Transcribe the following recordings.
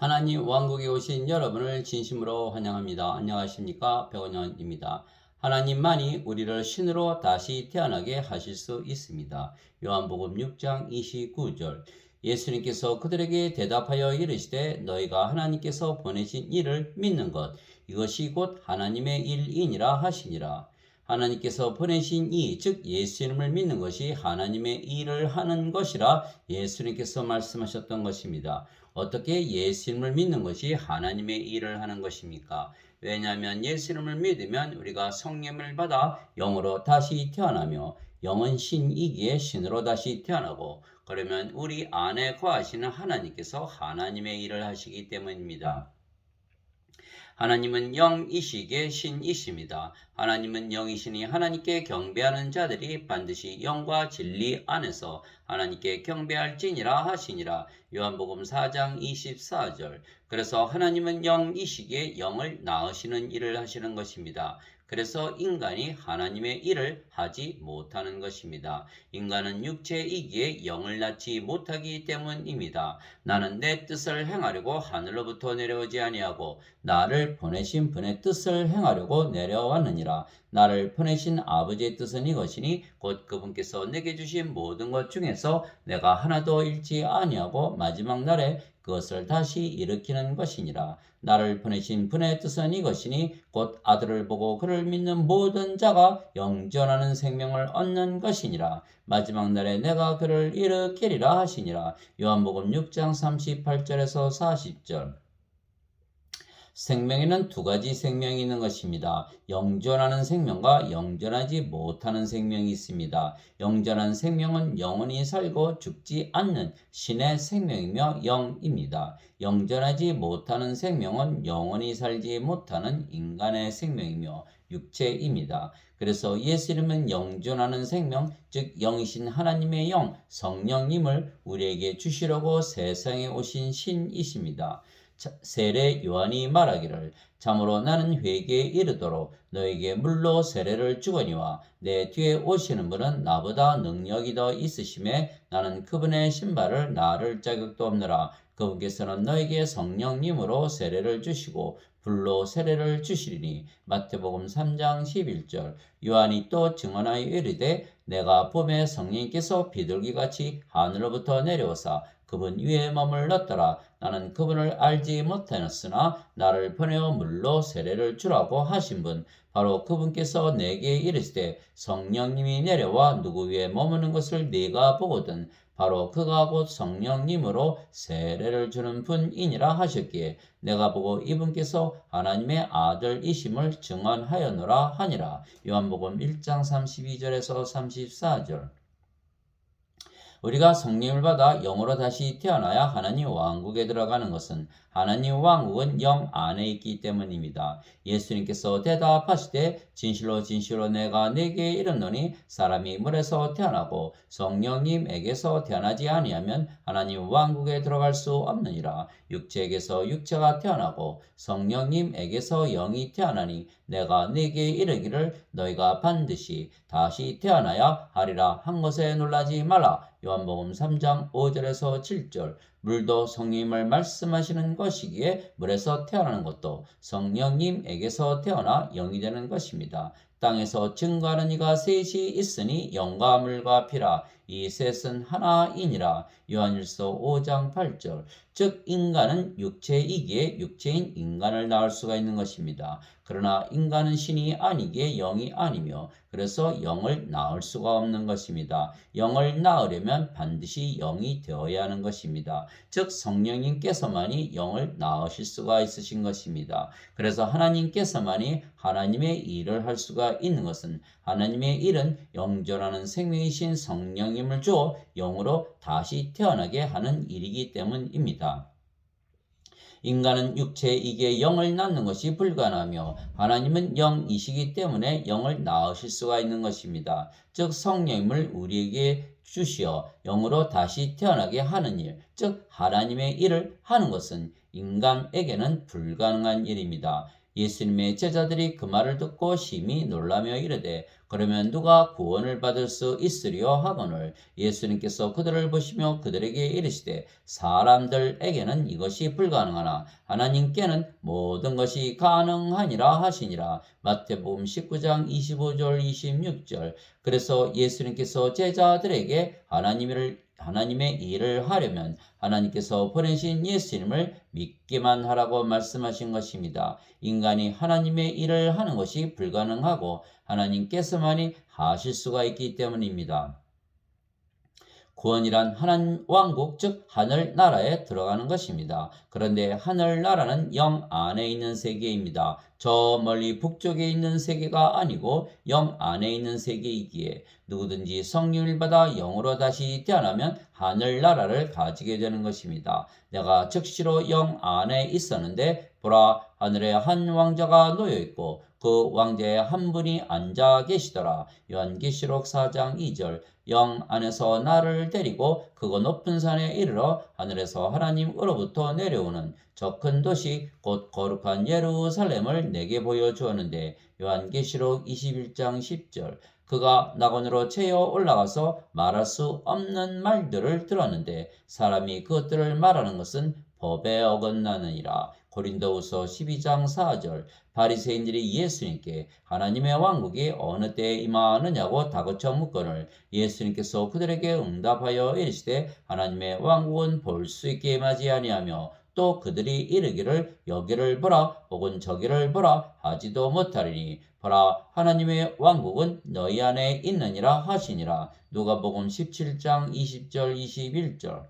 하나님 왕국에 오신 여러분을 진심으로 환영합니다. 안녕하십니까? 백원현입니다. 하나님만이 우리를 신으로 다시 태어나게 하실 수 있습니다. 요한복음 6장 29절 예수님께서 그들에게 대답하여 이르시되 너희가 하나님께서 보내신 이를 믿는 것 이것이 곧 하나님의 일이니라 하시니라. 하나님께서 보내신 이, 즉 예수님을 믿는 것이 하나님의 일을 하는 것이라 예수님께서 말씀하셨던 것입니다. 어떻게 예수님을 믿는 것이 하나님의 일을 하는 것입니까? 왜냐하면 예수님을 믿으면 우리가 성령을 받아 영으로 다시 태어나며 영은 신이기에 신으로 다시 태어나고 그러면 우리 안에 거하시는 하나님께서 하나님의 일을 하시기 때문입니다. 하나님은 영이시기에 신이십니다. 하나님은 영이시니 하나님께 경배하는 자들이 반드시 영과 진리 안에서 하나님께 경배할지니라 하시니라. 요한복음 4장 24절. 그래서 하나님은 영이시기에 영을 낳으시는 일을 하시는 것입니다. 그래서 인간이 하나님의 일을 하지 못하는 것입니다. 인간은 육체이기에 영을 낳지 못하기 때문입니다. 나는 내 뜻을 행하려고 하늘로부터 내려오지 아니하고 나를 보내신 분의 뜻을 행하려고 내려왔느니라. 나를 보내신 아버지의 뜻은 이것이니 곧 그분께서 내게 주신 모든 것 중에서 내가 하나도 잃지 아니하고 마지막 날에 그것을 다시 일으키는 것이니라. 나를 보내신 분의 뜻은 이것이니 곧 아들을 보고 그를 믿는 모든 자가 영전하는 생명을 얻는 것이니라. 마지막 날에 내가 그를 일으키리라 하시니라. 요한복음 6장 38절에서 40절. 생명에는 두 가지 생명이 있는 것입니다. 영전하는 생명과 영전하지 못하는 생명이 있습니다. 영전한 생명은 영원히 살고 죽지 않는 신의 생명이며 영입니다. 영전하지 못하는 생명은 영원히 살지 못하는 인간의 생명이며 육체입니다. 그래서 예수님은 영존하는 생명, 즉 영이신 하나님의 영, 성령님을 우리에게 주시려고 세상에 오신 신이십니다. 세례 요한이 말하기를 참으로 나는 회개에 이르도록 너에게 물로 세례를 주거니와 내 뒤에 오시는 분은 나보다 능력이 더 있으심에 나는 그분의 신발을 나를 자격도 없느라 그분께서는 너에게 성령님으로 세례를 주시고 불로 세례를 주시리니 마태복음 3장 11절 요한이 또 증언하여 이르되 내가 봄에 성령께서 비둘기같이 하늘로부터 내려오사 그분 위에 머물렀더라 나는 그분을 알지 못하였으나 나를 보내어 물로 세례를 주라고 하신 분 바로 그분께서 내게 이르시되 성령님이 내려와 누구 위에 머무는 것을 네가 보거든 바로 그가 곧 성령님으로 세례를 주는 분이니라 하셨기에 내가 보고 이분께서 하나님의 아들이심을 증언하였노라 하니라. 요한복음 1장 32절에서 34절. 우리가 성령을 받아 영으로 다시 태어나야 하나님 왕국에 들어가는 것은 하나님 왕국은 영 안에 있기 때문입니다. 예수님께서 대답하시되 진실로 진실로 내가 네게 이르노니 사람이 물에서 태어나고 성령님에게서 태어나지 아니하면 하나님 왕국에 들어갈 수 없느니라. 육체에게서 육체가 태어나고 성령님에게서 영이 태어나니 내가 네게 이르기를 너희가 반드시 다시 태어나야 하리라 한 것에 놀라지 말라. 요한복음 3장 5절에서 7절 물도 성령님을 말씀하시는 것이기에 물에서 태어나는 것도 성령님에게서 태어나 영이 되는 것입니다. 땅에서 증거하는 이가 셋이 있으니 영과 물과 피라 이 셋은 하나이니라 요한일서 5장 8절 즉 인간은 육체이기에 육체인 인간을 낳을 수가 있는 것입니다. 그러나 인간은 신이 아니기에 영이 아니며 그래서 영을 낳을 수가 없는 것입니다. 영을 낳으려면 반드시 영이 되어야 하는 것입니다. 즉 성령님께서만이 영을 낳으실 수가 있으신 것입니다. 그래서 하나님께서만이 하나님의 일을 할 수가 있는 것은 하나님의 일은 영존하는 생명이신 성령님을 주어 영으로 다시 태어나게 하는 일이기 때문입니다. 인간은 육체이기에 영을 낳는 것이 불가능하며 하나님은 영이시기 때문에 영을 낳으실 수가 있는 것입니다. 즉 성령님을 우리에게 주시어 영으로 다시 태어나게 하는 일, 즉 하나님의 일을 하는 것은 인간에게는 불가능한 일입니다. 예수님의 제자들이 그 말을 듣고 심히 놀라며 이르되 그러면 누가 구원을 받을 수 있으리요? 하거늘 예수님께서 그들을 보시며 그들에게 이르시되 사람들에게는 이것이 불가능하나 하나님께는 모든 것이 가능하니라 하시니라. 마태복음 19장 25절 26절. 그래서 예수님께서 제자들에게 하나님을 하나님의 일을 하려면 하나님께서 보내신 예수님을 믿기만 하라고 말씀하신 것입니다. 인간이 하나님의 일을 하는 것이 불가능하고 하나님께서만이 하실 수가 있기 때문입니다. 구원이란 하나님 왕국 즉 하늘 나라에 들어가는 것입니다. 그런데 하늘 나라는 영 안에 있는 세계입니다. 저 멀리 북쪽에 있는 세계가 아니고 영 안에 있는 세계이기에 누구든지 성령을 받아 영으로 다시 태어나면 하늘 나라를 가지게 되는 것입니다. 내가 즉시로 영 안에 있었는데 보라 하늘에 한 왕자가 놓여 있고 그 왕자에 한 분이 앉아 계시더라. 요한계시록 4장 2절 영 안에서 나를 데리고 그거 높은 산에 이르러 하늘에서 하나님으로부터 내려오는 저 큰 도시 곧 거룩한 예루살렘을 내게 보여주었는데 요한계시록 21장 10절 그가 낙원으로 채어 올라가서 말할 수 없는 말들을 들었는데 사람이 그것들을 말하는 것은 법에 어긋나느니라. 고린도후서 12장 4절 바리새인들이 예수님께 하나님의 왕국이 어느 때에 임하느냐고 다그쳐 묻거늘 예수님께서 그들에게 응답하여 이르시되 하나님의 왕국은 볼 수 있게 임하지 아니하며 또 그들이 이르기를 여기를 보라 혹은 저기를 보라 하지도 못하리니 보라 하나님의 왕국은 너희 안에 있느니라 하시니라. 누가복음 17장 20절 21절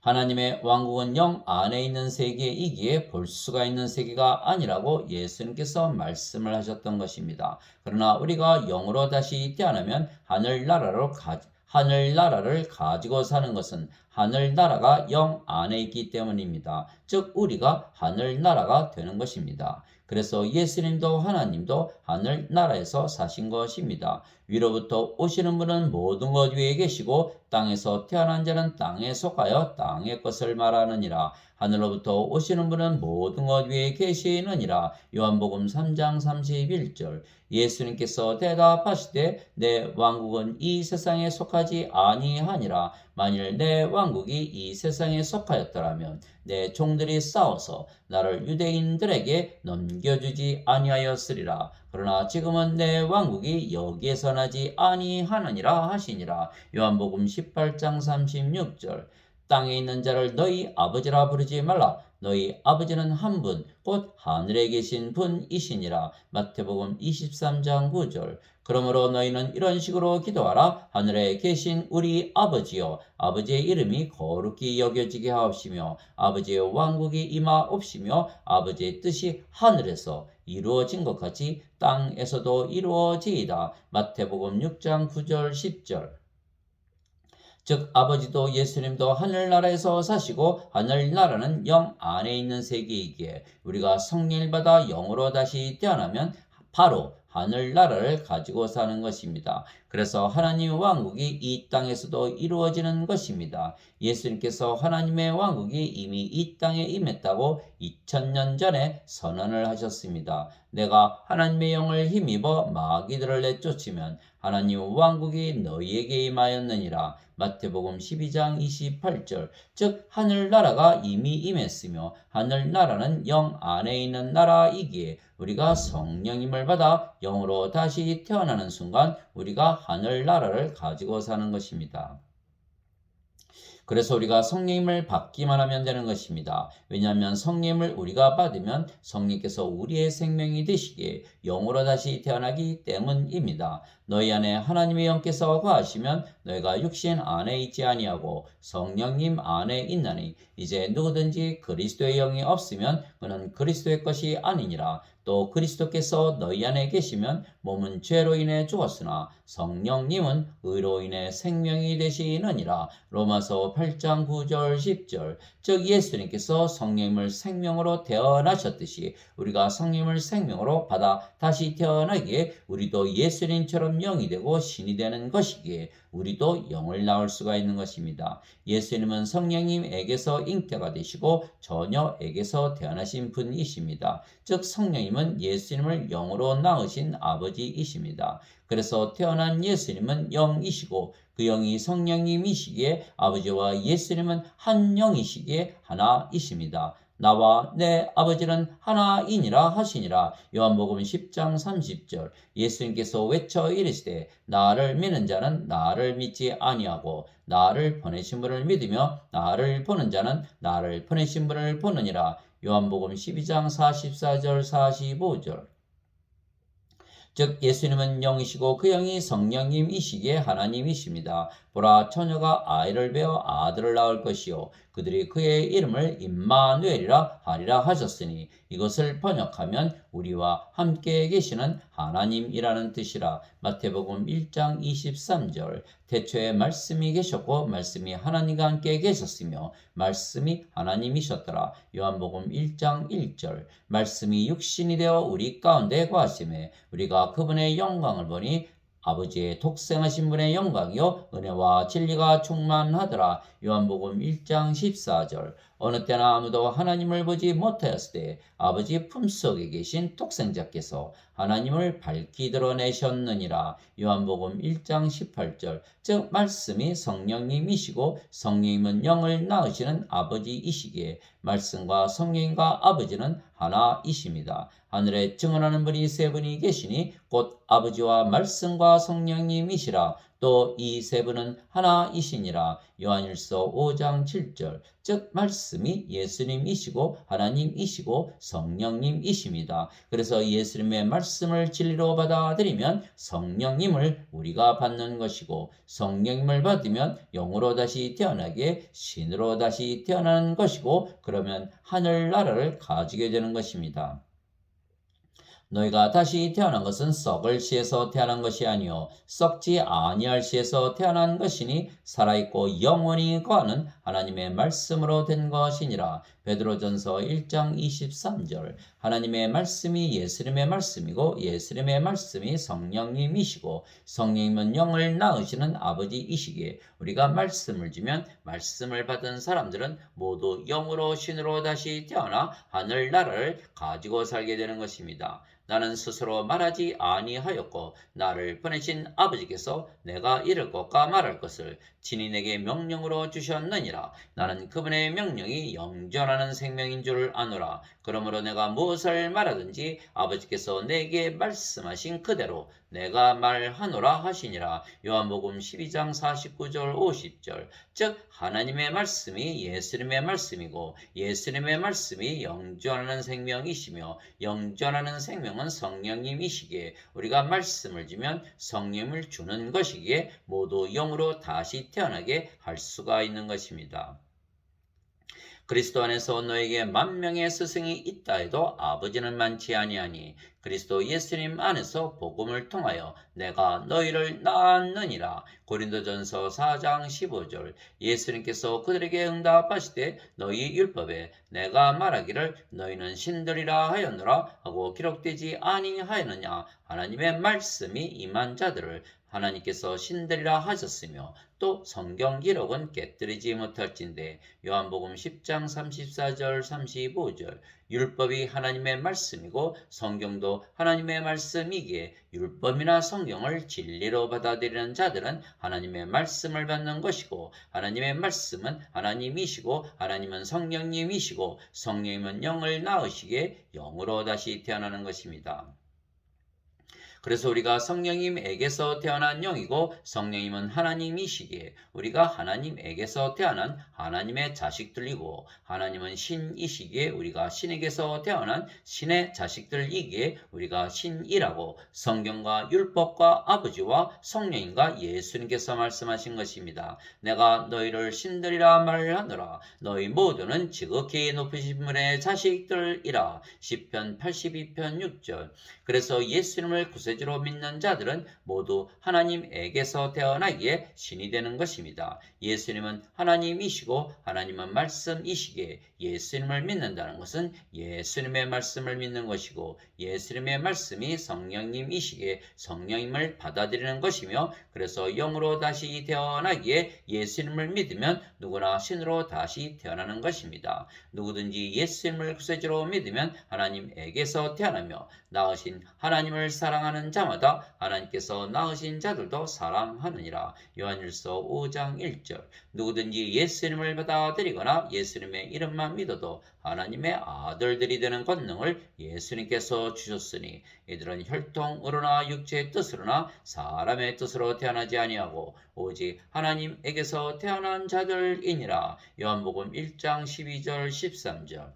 하나님의 왕국은 영 안에 있는 세계이기에 볼 수가 있는 세계가 아니라고 예수님께서 말씀을 하셨던 것입니다. 그러나 우리가 영으로 다시 태어나면 하늘나라로 가, 하늘나라를 가지고 사는 것은 하늘나라가 영 안에 있기 때문입니다. 즉 우리가 하늘나라가 되는 것입니다. 그래서 예수님도 하나님도 하늘 나라에서 사신 것입니다. 위로부터 오시는 분은 모든 것 위에 계시고 땅에서 태어난 자는 땅에 속하여 땅의 것을 말하느니라. 하늘로부터 오시는 분은 모든 것 위에 계시느니라. 요한복음 3장 31절. 예수님께서 대답하시되 내 왕국은 이 세상에 속하지 아니하니라. 만일 내 왕국이 이 세상에 속하였더라면 내 종들이 싸워서 나를 유대인들에게 넘겨주지 아니하였으리라. 그러나 지금은 내 왕국이 여기에서 나지 아니하느니라 하시니라. 요한복음 18장 36절. 땅에 있는 자를 너희 아버지라 부르지 말라. 너희 아버지는 한 분, 곧 하늘에 계신 분이시니라. 마태복음 23장 9절. 그러므로 너희는 이런 식으로 기도하라. 하늘에 계신 우리 아버지여, 아버지의 이름이 거룩히 여겨지게 하옵시며, 아버지의 왕국이 임하옵시며, 아버지의 뜻이 하늘에서 이루어진 것 같이 땅에서도 이루어지이다. 마태복음 6장 9절 10절. 즉 아버지도 예수님도 하늘나라에서 사시고 하늘나라는 영 안에 있는 세계이기에 우리가 성령을 받아 영으로 다시 태어나면 바로 하늘나라를 가지고 사는 것입니다. 그래서 하나님의 왕국이 이 땅에서도 이루어지는 것입니다. 예수님께서 하나님의 왕국이 이미 이 땅에 임했다고 2000년 전에 선언을 하셨습니다. 내가 하나님의 영을 힘입어 마귀들을 내쫓으면 하나님 왕국이 너희에게 임하였느니라. 마태복음 12장 28절. 즉 하늘나라가 이미 임했으며 하늘나라는 영 안에 있는 나라이기에 우리가 성령임을 받아 영으로 다시 태어나는 순간 우리가 하늘나라를 가지고 사는 것입니다. 그래서 우리가 성령임을 받기만 하면 되는 것입니다. 왜냐하면 성령임을 우리가 받으면 성령께서 우리의 생명이 되시기에 영으로 다시 태어나기 때문입니다. 너희 안에 하나님의 영께서 거하시면 너희가 육신 안에 있지 아니하고 성령님 안에 있나니 이제 누구든지 그리스도의 영이 없으면 그는 그리스도의 것이 아니니라. 또 그리스도께서 너희 안에 계시면 몸은 죄로 인해 죽었으나 성령님은 의로 인해 생명이 되시느니라. 로마서 8장 9절 10절. 즉 예수님께서 성령을 생명으로 태어나셨듯이 우리가 성령을 생명으로 받아 다시 태어나기에 우리도 예수님처럼 예수님은 영이 되고 신이 되는 것이기에 우리도 영을 낳을 수가 있는 것입니다. 예수님은 성령님에게서 잉태가 되시고 처녀에게서 태어나신 분이십니다. 즉 성령님은 예수님을 영으로 낳으신 아버지이십니다. 그래서 태어난 예수님은 영이시고 그 영이 성령님이시기에 아버지와 예수님은 한 영이시기에 하나이십니다. 나와 내 아버지는 하나이니라 하시니라. 요한복음 10장 30절. 예수님께서 외쳐 이르시되 나를 믿는 자는 나를 믿지 아니하고 나를 보내신 분을 믿으며 나를 보는 자는 나를 보내신 분을 보느니라. 요한복음 12장 44절 45절. 즉 예수님은 영이시고 그 영이 성령님이시기에 하나님이십니다. 보라 처녀가 아이를 베어 아들을 낳을 것이요. 그들이 그의 이름을 임마누엘이라 하리라 하셨으니 이것을 번역하면 우리와 함께 계시는 하나님이라는 뜻이라. 마태복음 1장 23절. 태초에 말씀이 계셨고 말씀이 하나님과 함께 계셨으며 말씀이 하나님이셨더라. 요한복음 1장 1절. 말씀이 육신이 되어 우리 가운데 거하심에 우리가 그분의 영광을 보니 아버지의 독생하신 분의 영광이요. 은혜와 진리가 충만하더라. 요한복음 1장 14절 어느 때나 아무도 하나님을 보지 못하였을 때 아버지 품속에 계신 독생자께서 하나님을 밝히 드러내셨느니라. 요한복음 1장 18절. 즉 말씀이 성령님이시고 성령님은 영을 낳으시는 아버지이시기에 말씀과 성령과 아버지는 하나이십니다. 하늘에 증언하는 분이 세 분이 계시니 곧 아버지와 말씀과 성령님이시라 또 이 세 분은 하나이시니라 요한일서 5장 7절 즉 말씀이 예수님이시고 하나님이시고 성령님이십니다. 그래서 예수님의 말씀을 진리로 받아들이면 성령님을 우리가 받는 것이고 성령님을 받으면 영으로 다시 태어나게 신으로 다시 태어나는 것이고 그러면 하늘나라를 가지게 되는 것입니다. 너희가 다시 태어난 것은 썩을 시에서 태어난 것이 아니요 썩지 아니할 시에서 태어난 것이니 살아있고 영원히 거하는 하나님의 말씀으로 된 것이니라 베드로전서 1장 23절 하나님의 말씀이 예수님의 말씀이고 예수님의 말씀이 성령님이시고 성령님은 영을 낳으시는 아버지이시기에 우리가 말씀을 주면 말씀을 받은 사람들은 모두 영으로 신으로 다시 태어나 하늘나라를 가지고 살게 되는 것입니다. 나는 스스로 말하지 아니하였고 나를 보내신 아버지께서 내가 이를 것과 말할 것을 내게 명령으로 주셨느니라. 나는 그분의 명령이 영전하는 생명인 줄 아노라. 그러므로 내가 무엇을 말하든지 아버지께서 내게 말씀하신 그대로 내가 말하노라 하시니라 요한복음 12장 49절 50절 즉 하나님의 말씀이 예수님의 말씀이고 예수님의 말씀이 영전하는 생명이시며 영전하는 생명은 성령님이시기에 우리가 말씀을 주면 성령을 주는 것이기에 모두 영으로 다시 태어나게 할 수가 있는 것입니다. 그리스도 안에서 너에게 만 명의 스승이 있다 해도 아버지는 많지 아니하니 그리스도 예수님 안에서 복음을 통하여 내가 너희를 낳았느니라. 고린도전서 4장 15절 예수님께서 그들에게 응답하시되 너희 율법에 내가 말하기를 너희는 신들이라 하였노라 하고 기록되지 아니하였느냐 하나님의 말씀이 임한 자들을 하나님께서 신들이라 하셨으며 또 성경 기록은 깨뜨리지 못할진대 요한복음 10장 34절 35절 율법이 하나님의 말씀이고 성경도 하나님의 말씀이기에 율법이나 성경을 진리로 받아들이는 자들은 하나님의 말씀을 받는 것이고 하나님의 말씀은 하나님이시고 하나님은 성령님이시고 성령님은 영을 낳으시기에 영으로 다시 태어나는 것입니다. 그래서 우리가 성령님에게서 태어난 영이고 성령님은 하나님이시기에 우리가 하나님에게서 태어난 하나님의 자식들이고 하나님은 신이시기에 우리가 신에게서 태어난 신의 자식들이기에 우리가 신이라고 성경과 율법과 아버지와 성령님과 예수님께서 말씀하신 것입니다. 내가 너희를 신들이라 말하노라. 너희 모두는 지극히 높으신 분의 자식들이라. 10편 82편 6절. 그래서 예수님을 구속 구세주로 믿는 자들은 모두 하나님에게서 태어나기에 신이 되는 것입니다. 예수님은 하나님이시고 하나님은 말씀이시기에 예수님을 믿는다는 것은 예수님의 말씀을 믿는 것이고 예수님의 말씀이 성령님이시기에 성령님을 받아들이는 것이며 그래서 영으로 다시 태어나기에 예수님을 믿으면 누구나 신으로 다시 태어나는 것입니다. 누구든지 예수님을 구세주로 믿으면 하나님에게서 태어나며 낳으신 하나님을 사랑하는 자마다 하나님께서 낳으신 자들도 사랑하느니라. 요한일서 5장 1절. 누구든지 예수님을 받아들이거나 예수님의 이름만 믿어도 하나님의 아들들이 되는 권능을 예수님께서 주셨으니 이들은 혈통으로나 육체의 뜻으로나 사람의 뜻으로 태어나지 아니하고 오직 하나님에게서 태어난 자들이니라. 요한복음 1장 12절 13절.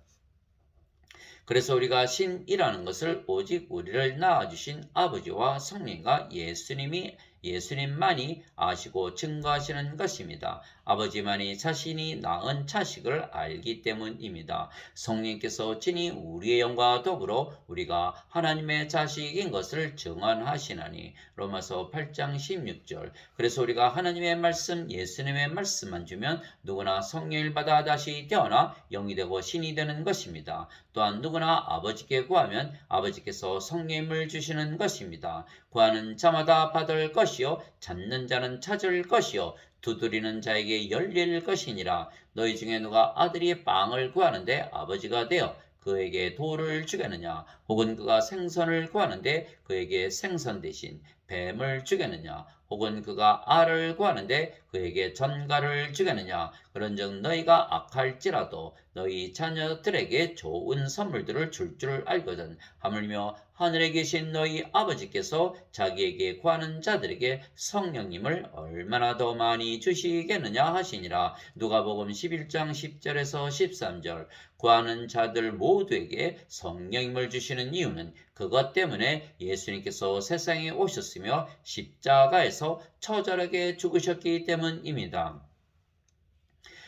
그래서 우리가 신이라는 것을 오직 우리를 낳아주신 아버지와 성령과 예수님이 예수님만이 아시고 증거하시는 것입니다. 아버지만이 자신이 낳은 자식을 알기 때문입니다. 성령께서 친히 우리의 영과 더불어 우리가 하나님의 자식인 것을 증언하시나니 로마서 8장 16절 그래서 우리가 하나님의 말씀 예수님의 말씀만 주면 누구나 성령을 받아 다시 태어나 영이 되고 신이 되는 것입니다. 또한 누구나 아버지께 구하면 아버지께서 성령을 주시는 것입니다. 구하는 자마다 받을 것이요 찾는 자는 찾을 것이요 두드리는 자에게 열릴 것이니라. 너희 중에 누가 아들이 빵을 구하는데 아버지가 되어 그에게 돌을 주겠느냐? 혹은 그가 생선을 구하는데 그에게 생선 대신 뱀을 주겠느냐 혹은 그가 알을 구하는데 그에게 전갈을 주겠느냐 그런즉 너희가 악할지라도 너희 자녀들에게 좋은 선물들을 줄줄 알거든. 하물며 하늘에 계신 너희 아버지께서 자기에게 구하는 자들에게 성령님을 얼마나 더 많이 주시겠느냐 하시니라. 누가복음 11장 10절에서 13절. 구하는 자들 모두에게 성령님을 주시는 이유는 그것 때문에 예수님께서 세상에 오셨으며 십자가에서 처절하게 죽으셨기 때문입니다.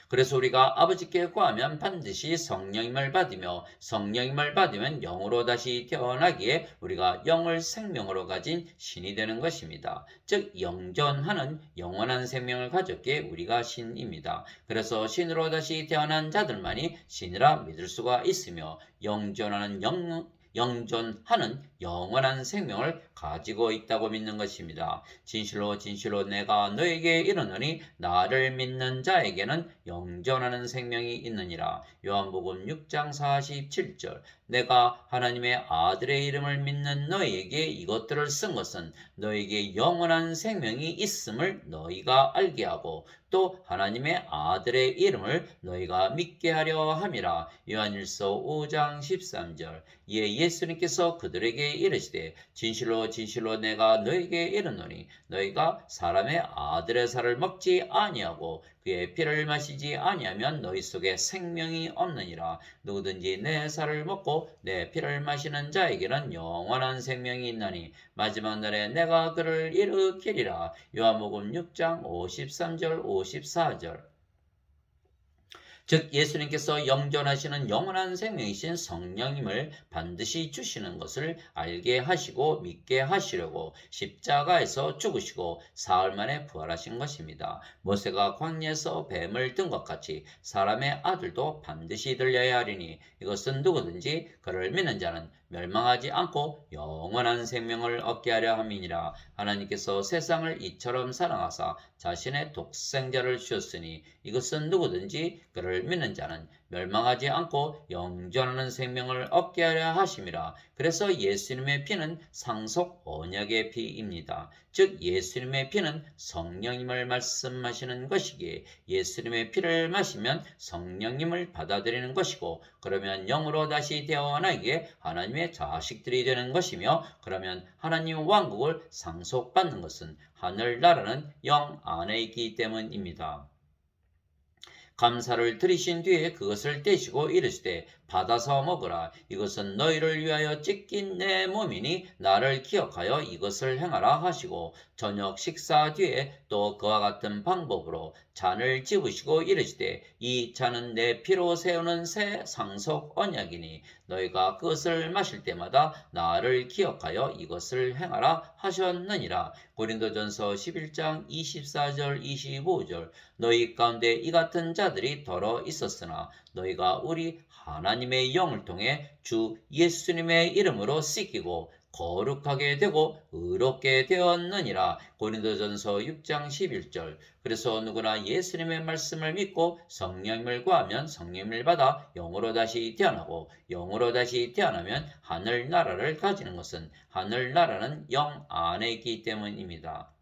그래서 우리가 아버지께 구하면 반드시 성령임을 받으며 성령임을 받으면 영으로 다시 태어나기에 우리가 영을 생명으로 가진 신이 되는 것입니다. 즉 영전하는 영원한 생명을 가졌기에 우리가 신입니다. 그래서 신으로 다시 태어난 자들만이 신이라 믿을 수가 있으며 영전하는 영 영존하는 영원한 생명을 가지고 있다고 믿는 것입니다. 진실로 진실로 내가 너에게 이르노니 나를 믿는 자에게는 영존하는 생명이 있느니라. 요한복음 6장 47절 내가 하나님의 아들의 이름을 믿는 너희에게 이것들을 쓴 것은 너에게 영원한 생명이 있음을 너희가 알게 하고 또 하나님의 아들의 이름을 너희가 믿게 하려 함이라. 요한일서 5장 13절 이에 예수님께서 그들에게 이르시되 진실로 진실로 내가 너에게 이르노니 너희가 사람의 아들의 살을 먹지 아니하고 그의 피를 마시지 아니하면 너희 속에 생명이 없느니라. 누구든지 내 살을 먹고 내 피를 마시는 자에게는 영원한 생명이 있나니 마지막 날에 내가 그를 일으키리라. 요한복음 6장 53절 54절 즉 예수님께서 영존하시는 영원한 생명이신 성령님을 반드시 주시는 것을 알게 하시고 믿게 하시려고 십자가에서 죽으시고 사흘 만에 부활하신 것입니다. 모세가 광야에서 뱀을 든 것 같이 사람의 아들도 반드시 들려야 하리니 이것은 누구든지 그를 믿는 자는 멸망하지 않고 영원한 생명을 얻게 하려 함이니라 하나님께서 세상을 이처럼 사랑하사 자신의 독생자를 주셨으니 이것은 누구든지 그를 믿는 자는 멸망하지 않고 영존하는 생명을 얻게 하려 하심이라. 그래서 예수님의 피는 상속 언약의 피입니다. 즉 예수님의 피는 성령님을 말씀하시는 것이기에 예수님의 피를 마시면 성령님을 받아들이는 것이고 그러면 영으로 다시 태어나기에 하나님의 자식들이 되는 것이며 그러면 하나님 왕국을 상속받는 것은 하늘나라는 영 안에 있기 때문입니다. 감사를 드리신 뒤에 그것을 떼시고 이르시되 받아서 먹으라 이것은 너희를 위하여 찢긴 내 몸이니 나를 기억하여 이것을 행하라 하시고 저녁 식사 뒤에 또 그와 같은 방법으로 잔을 집으시고 이르시되 이 잔은 내 피로 세우는 새 상속 언약이니 너희가 그것을 마실 때마다 나를 기억하여 이것을 행하라 하셨느니라. 고린도전서 11장 24절 25절 너희 가운데 이 같은 자들이 더러 있었으나 너희가 우리 하나님의 영을 통해 주 예수님의 이름으로 씻기고 거룩하게 되고 의롭게 되었느니라. 고린도전서 6장 11절. 그래서 누구나 예수님의 말씀을 믿고 성령님을 구하면 성령님을 받아 영으로 다시 태어나고 영으로 다시 태어나면 하늘 나라를 가지는 것은 하늘 나라는 영 안에 있기 때문입니다.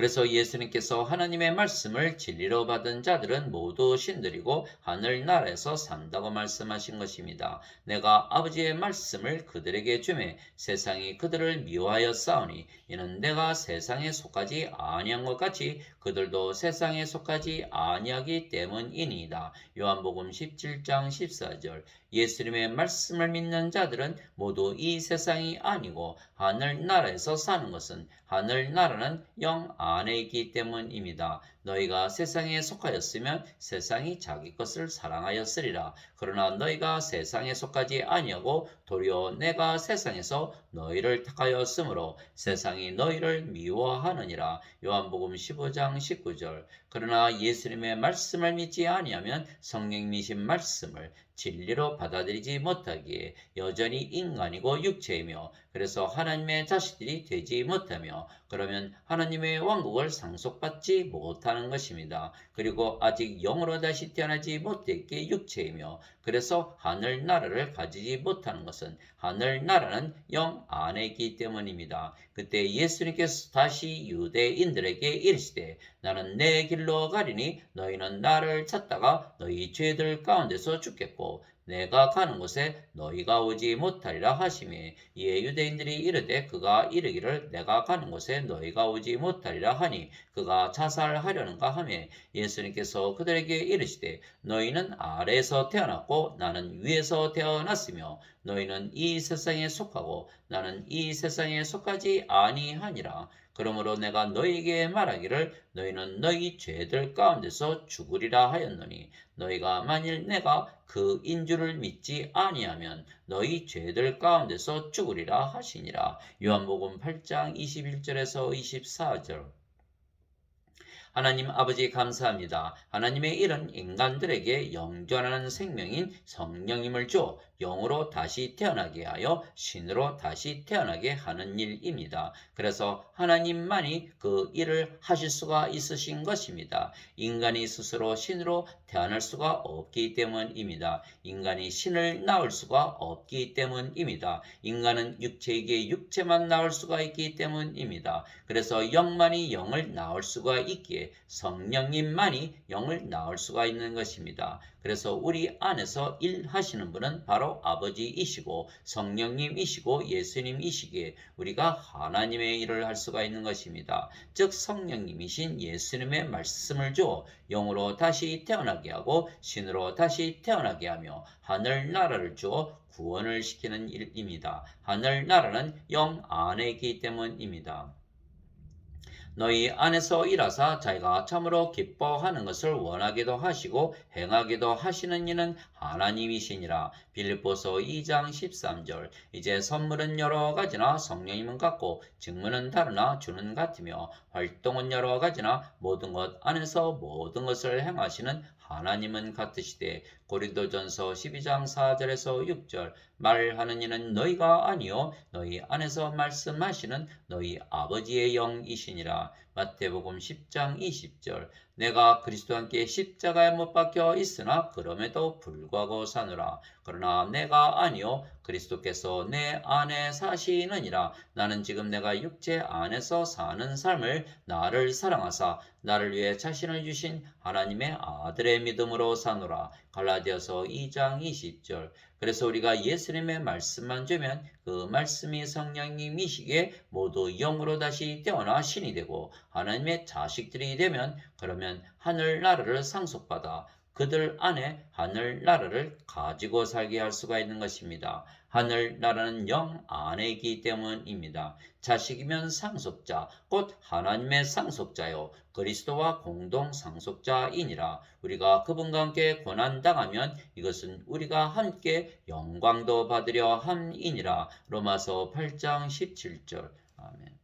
그래서 예수님께서 하나님의 말씀을 진리로 받은 자들은 모두 신들이고 하늘나라에서 산다고 말씀하신 것입니다. 내가 아버지의 말씀을 그들에게 주매 세상이 그들을 미워하여 싸우니 이는 내가 세상에 속하지 아니한 것 같이 그들도 세상에 속하지 아니하기 때문이니이다. 요한복음 17장 14절 예수님의 말씀을 믿는 자들은 모두 이 세상이 아니고 하늘나라에서 사는 것은 하늘나라는 영 안에 있기 때문입니다. 너희가 세상에 속하였으면 세상이 자기 것을 사랑하였으리라. 그러나 너희가 세상에 속하지 아니하고 도리어 내가 세상에서 너희를 택하였으므로 세상이 너희를 미워하느니라. 요한복음 15장 19절. 그러나 예수님의 말씀을 믿지 아니하면 성령님이신 말씀을 진리로 받아들이지 못하기에 여전히 인간이고 육체이며 그래서 하나님의 자식들이 되지 못하며 그러면 하나님의 왕국을 상속받지 못하 는 것입니다. 그리고 아직 영으로 다시 태어나지 못했기에 육체이며 그래서 하늘 나라를 가지지 못하는 것은 하늘 나라는 영 안에 있기 때문입니다. 그때 예수님께서 다시 유대인들에게 이르시되 나는 내 길로 가리니 너희는 나를 찾다가 너희 죄들 가운데서 죽겠고 내가 가는 곳에 너희가 오지 못하리라 하시며 이에 유대인들이 이르되 그가 이르기를 내가 가는 곳에 너희가 오지 못하리라 하니 그가 자살하려는가 하며 예수님께서 그들에게 이르시되 너희는 아래에서 태어났고 나는 위에서 태어났으며 너희는 이 세상에 속하고 나는 이 세상에 속하지 아니하니라 그러므로 내가 너희에게 말하기를 너희는 너희 죄들 가운데서 죽으리라 하였노니 너희가 만일 내가 그 인주를 믿지 아니하면 너희 죄들 가운데서 죽으리라 하시니라. 요한복음 8장 21절에서 24절. 하나님 아버지 감사합니다. 하나님의 일은 인간들에게 영존하는 생명인 성령님을 줘 영으로 다시 태어나게 하여 신으로 다시 태어나게 하는 일입니다. 그래서 하나님만이 그 일을 하실 수가 있으신 것입니다. 인간이 스스로 신으로 태어날 수가 없기 때문입니다. 인간이 신을 낳을 수가 없기 때문입니다. 인간은 육체에게 육체만 낳을 수가 있기 때문입니다. 그래서 영만이 영을 낳을 수가 있기에 성령님만이 영을 낳을 수가 있는 것입니다. 그래서 우리 안에서 일하시는 분은 바로 아버지이시고 성령님이시고 예수님이시기에 우리가 하나님의 일을 할 수가 있는 것입니다. 즉 성령님이신 예수님의 말씀을 주어 영으로 다시 태어나게 하고 신으로 다시 태어나게 하며 하늘 나라를 주어 구원을 시키는 일입니다. 하늘 나라는 영 안에 있기 때문입니다. 너희 안에서 일하사 자기가 참으로 기뻐하는 것을 원하기도 하시고 행하기도 하시는 이는 하나님이시니라. 빌립보서 2장 13절. 이제 선물은 여러 가지나 성령님은 같고 직무는 다르나 주는 같으며 활동은 여러 가지나 모든 것 안에서 모든 것을 행하시는 하나님은 같으시되 고린도전서 12장 4절에서 6절 말하는 이는 너희가 아니요 너희 안에서 말씀하시는 너희 아버지의 영이시니라 마태복음 10장 20절. 내가 그리스도 함께 십자가에 못 박혀 있으나 그럼에도 불구하고 사노라. 그러나 내가 아니요 그리스도께서 내 안에 사시느니라. 나는 지금 내가 육체 안에서 사는 삶을 나를 사랑하사 나를 위해 자신을 주신 하나님의 아들의 믿음으로 사노라. 갈라디아서 2장 20절 그래서 우리가 예수님의 말씀만 주면 그 말씀이 성령님이시기에 모두 영으로 다시 태어나 신이 되고 하나님의 자식들이 되면 그러면 하늘 나라를 상속받아 그들 안에 하늘 나라를 가지고 살게 할 수가 있는 것입니다. 하늘 나라는 영 안에 있기 때문입니다. 자식이면 상속자, 곧 하나님의 상속자요. 그리스도와 공동 상속자이니라. 우리가 그분과 함께 고난당하면 이것은 우리가 함께 영광도 받으려 함이니라. 로마서 8장 17절. 아멘.